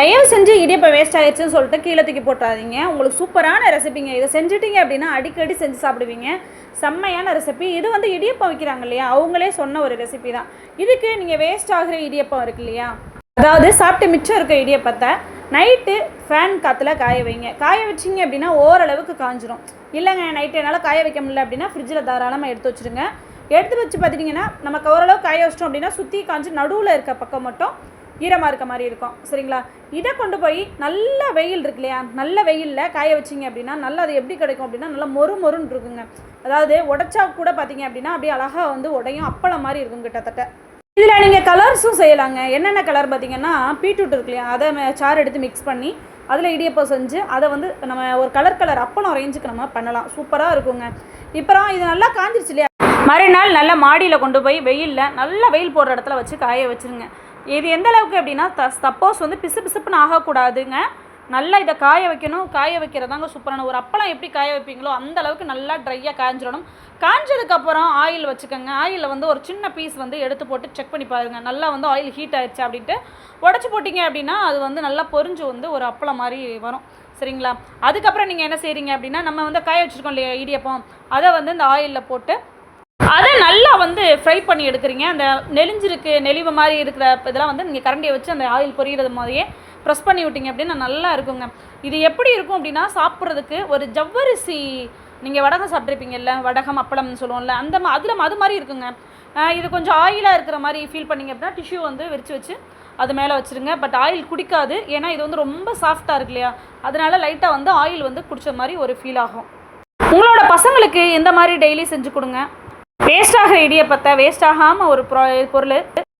தயவு செஞ்சு இடியப்பம் வேஸ்ட் ஆயிடுச்சுன்னு சொல்லிட்டு கீழே தூக்கி போட்டுறாதீங்க. உங்களுக்கு சூப்பரான ரெசிபிங்க இதை செஞ்சுட்டீங்க அப்படின்னா அடிக்கடி செஞ்சு சாப்பிடுவீங்க. செம்மையான ரெசிபி இது வந்து இடியப்பம் வைக்கிறாங்க இல்லையா? அவங்களே சொன்ன ஒரு ரெசிபி தான். இதுக்கு நீங்கள் வேஸ்ட் ஆகிற இடியப்பம் இருக்கு இல்லையா? அதாவது சாப்பிட்டு மிச்சம் இருக்க இடியப்பத்தை நைட்டு ஃபேன் காற்றுல காய வைங்க. காய வச்சிங்க அப்படின்னா ஓரளவுக்கு காஞ்சிரும். இல்லைங்க நைட்டு என்னால் காய வைக்க முடியல அப்படின்னா ஃப்ரிட்ஜில் தாராளமாக எடுத்து வச்சுருங்க. எடுத்து வச்சு பார்த்துட்டிங்கன்னா நமக்கு ஓரளவு காய வச்சிட்டோம் அப்படின்னா சுற்றி காஞ்சி நடுவில் இருக்க பக்கம் மட்டும் ஈரமாக இருக்க மாதிரி இருக்கும். சரிங்களா? இதை கொண்டு போய் நல்ல வெயில் இருக்கு இல்லையா? நல்ல வெயிலில் காய வச்சிங்க அப்படின்னா நல்லா அது எப்படி கிடைக்கும் அப்படின்னா நல்லா மொறு மொறுன்னு இருக்குங்க. அதாவது உடைச்சா கூட பார்த்தீங்க அப்படின்னா அப்படியே அழகாக வந்து உடையும் அப்பளம் மாதிரி இருக்கும் கிட்டத்தட்ட. இதில் நீங்கள் கலர்ஸும் செய்யலாங்க. என்னென்ன கலர் பார்த்தீங்கன்னா பீட்ரூட் இருக்கு இல்லையா? அதை சாறு எடுத்து மிக்ஸ் பண்ணி அதில் இடியப்பம் செஞ்சு அதை வந்து நம்ம ஒரு கலர் கலர் அப்பளம் ரேஞ்சுக்கு நம்ம பண்ணலாம். சூப்பராக இருக்குங்க. இப்போ இது நல்லா காஞ்சிருச்சு இல்லையா? மறுநாள் நல்லா மாடியில் கொண்டு போய் வெயிலில் நல்லா வெயில் போடுற இடத்துல வச்சு காய வச்சுருங்க. இது எந்த அளவுக்கு அப்படின்னா த சப்போஸ் வந்து பிசு பிசுப்புன்னு ஆகக்கூடாதுங்க. நல்லா இதை காய வைக்கணும். காய வைக்கிறதாங்க சூப்பரான ஒரு அப்பளம் எப்படி காய வைப்பீங்களோ அந்த அளவுக்கு நல்லா ட்ரையாக காய்ஞ்சிடணும் காய்ஞ்சதுக்கப்புறம் ஆயில் வச்சுக்கோங்க. ஆயிலில் வந்து ஒரு சின்ன பீஸ் வந்து எடுத்து போட்டு செக் பண்ணி பாருங்க. நல்லா வந்து ஆயில் ஹீட் ஆயிடுச்சு அப்படின்ட்டு. உடச்சி போட்டிங்க அப்படின்னா அது வந்து நல்லா பொறிஞ்சு வந்து ஒரு அப்பளம் மாதிரி வரும். சரிங்களா? அதுக்கப்புறம் நீங்கள் என்ன செய்கிறீங்க அப்படின்னா நம்ம வந்து காய வச்சுருக்கோம் இல்லையா இடியப்பம். அதை வந்து இந்த ஆயிலில் போட்டு அதை நல்லா வந்து ஃப்ரை பண்ணி எடுக்கிறீங்க. அந்த நெளிஞ்சிருக்கு நெளிவு மாதிரி இருக்கிற இதெல்லாம் வந்து நீங்கள் கரண்டியை வச்சு அந்த ஆயில் பொரியிறது மாதிரியே ப்ரெஸ் பண்ணி விட்டீங்க அப்படின்னா நல்லா இருக்குங்க. இது எப்படி இருக்கும் அப்படின்னா சாப்பிட்றதுக்கு ஒரு ஜவ்வரிசி நீங்கள் வடகம் சாப்பிட்ருப்பீங்கல்ல வடகம் அப்பளம்னு சொல்லுவோம்ல அந்த மா அதில் அது மாதிரி இருக்குங்க. இது கொஞ்சம் ஆயிலாக இருக்கிற மாதிரி ஃபீல் பண்ணிங்க அப்படின்னா டிஷ்யூ வந்து விரித்து வச்சு அது மேலே வச்சுருங்க. பட் ஆயில் குடிக்காது. ஏன்னா இது வந்து ரொம்ப சாஃப்டாக இருக்கு இல்லையா? அதனால லைட்டாக வந்து ஆயில் வந்து குடித்த மாதிரி ஒரு ஃபீல் ஆகும். உங்களோட பசங்களுக்கு இந்த மாதிரி டெய்லி செஞ்சு கொடுங்க. வேஸ்ட் ஆகிற இடியப்பத்தை வேஸ்ட் ஆகாமல் ஒரு பொருள்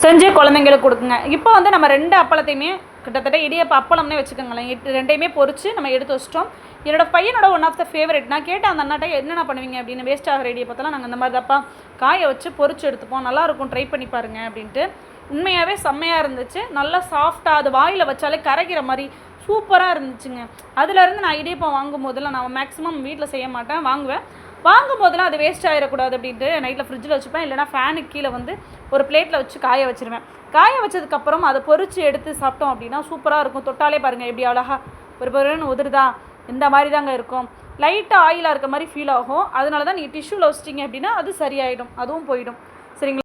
செஞ்சு குழந்தைங்களுக்கு கொடுக்குங்க. இப்போ வந்து நம்ம ரெண்டு அப்பளத்தையுமே கிட்டத்தட்ட இடியப்ப அப்பளம்னே வச்சுக்கோங்களேன். எட்டு ரெண்டையுமே பொறிச்சு நம்ம எடுத்து வச்சிட்டோம். என்னோட பையனோட ஒன் ஆஃப் த ஃபேவரட் நான் கேட்டேன் அந்த அண்ணாட்ட என்னென்ன பண்ணுவீங்க? அப்படின்னு வேஸ்ட் ஆகிற இடியப்பத்தெல்லாம் நாங்கள் இந்த மாதிரி தப்பா காய வச்சு பொறிச்சு எடுத்துப்போம். நல்லாயிருக்கும் ட்ரை பண்ணி பாருங்க. அப்படின்ட்டு. உண்மையாகவே செம்மையாக இருந்துச்சு. நல்லா சாஃப்டாக அது வாயில் வச்சாலே கரைக்கிற மாதிரி சூப்பராக இருந்துச்சுங்க. அதுலேருந்து நான் இடியப்பம் வாங்கும் போதெல்லாம் நான் மேக்ஸிமம் வீட்டில் செய்ய மாட்டேன். வாங்குவேன். வாங்கும் போதெல்லாம் அது வேஸ்ட் ஆகிடக்கூடாது அப்படின்ட்டு நைட்டில் ஃப்ரிட்ஜில் வச்சுப்பேன். இல்லைனா ஃபேனுக்கு கீழே வந்து ஒரு பிளேட்டில் வச்சு காய வச்சுருவேன். காய வச்சதுக்கப்புறம் அதை பொறிச்சு எடுத்து சாப்பிட்டோம் அப்படின்னா சூப்பராக இருக்கும். தொட்டாலே பாருங்கள் எப்படி அழகா ஒரு பொருன்னு உதிருதா? இந்த மாதிரி தாங்க இருக்கும் லைட்டாக ஆயிலாக இருக்க மாதிரி ஃபீல் ஆகும். அதனால தான் நீங்கள் டிஷ்யூவில் வச்சிட்டிங்க அப்படின்னா அது சரியாயிடும். அதுவும் போயிடும்.